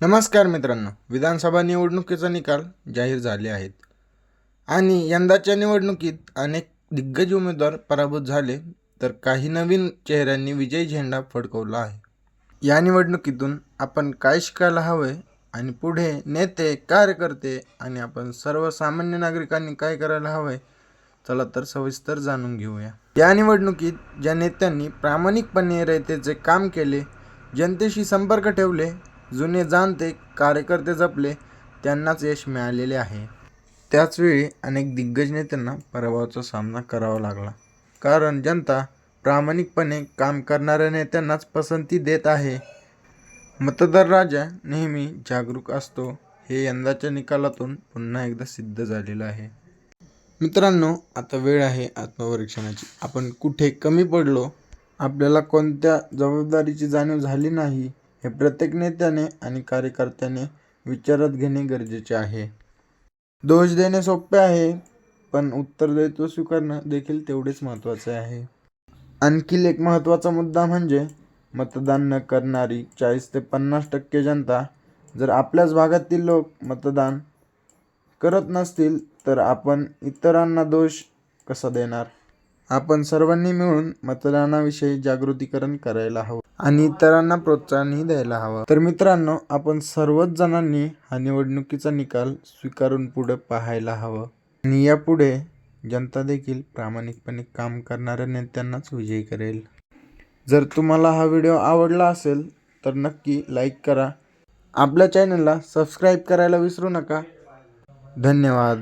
नमस्कार मित्रांनो विधानसभा निवडणुकीचा निकाल जाहीर झाले आहेत. आणि यंदाच्या निवडणुकीत अनेक दिग्गज उमेदवार पराभूत झाले तर काही नवीन चेहऱ्यांनी विजय झेंडा फडकवला आहे. या निवडणुकीतून आपण काय शिकायला हवं आणि पुढे नेते कार्यकर्ते आणि आपण सर्वसामान्य नागरिकांनी काय करायला हवंय चला तर सविस्तर जाणून घेऊया. या निवडणुकीत ज्या नेत्यांनी प्रामाणिकपणे रयतेचे काम केले जनतेशी संपर्क ठेवले जुने जाणते कार्यकर्ते जपले त्यांनाच यश मिळालेले आहे. त्याचवेळी अनेक दिग्गज नेत्यांना पराभवाचा सामना करावा लागला. कारण जनता प्रामाणिकपणे काम करणाऱ्या नेत्यांनाच पसंती देत आहे. मतदार राजा नेहमी जागरूक असतो हे यंदाच्या निकालातून पुन्हा एकदा सिद्ध झालेलं आहे. मित्रांनो आता वेळ आहे आत्मपरीक्षणाची. आपण कुठे कमी पडलो आपल्याला कोणत्या जबाबदारीची जाणीव झाली नाही हे प्रत्येक नेत्याने आणि कार्यकर्त्याने विचारात घेणे गरजेचे आहे. दोष देणे सोपे आहे पण उत्तरदायित्व स्वीकारणं देखील तेवढेच महत्त्वाचे आहे. आणखी एक महत्त्वाचा मुद्दा म्हणजे मतदान न करणारी चाळीस ते पन्नास टक्के जनता जर आपल्याच भागातील लोक मतदान करत नसतील तर आपण इतरांना दोष कसा देणार? आपण सर्वांनी मिळून मतदानाविषयी जागृतीकरण करायला हवं आणि इतरांना प्रोत्साहनही द्यायला हवं. तर मित्रांनो आपण सर्वच जणांनी हा निवडणुकीचा निकाल स्वीकारून पुढे पाहायला हवं. आणि यापुढे जनता देखील प्रामाणिकपणे काम करणाऱ्या नेत्यांनाच विजयी करेल. जर तुम्हाला हा व्हिडिओ आवडला असेल तर नक्की लाईक करा. आपल्या चॅनलला सबस्क्राईब करायला विसरू नका. धन्यवाद.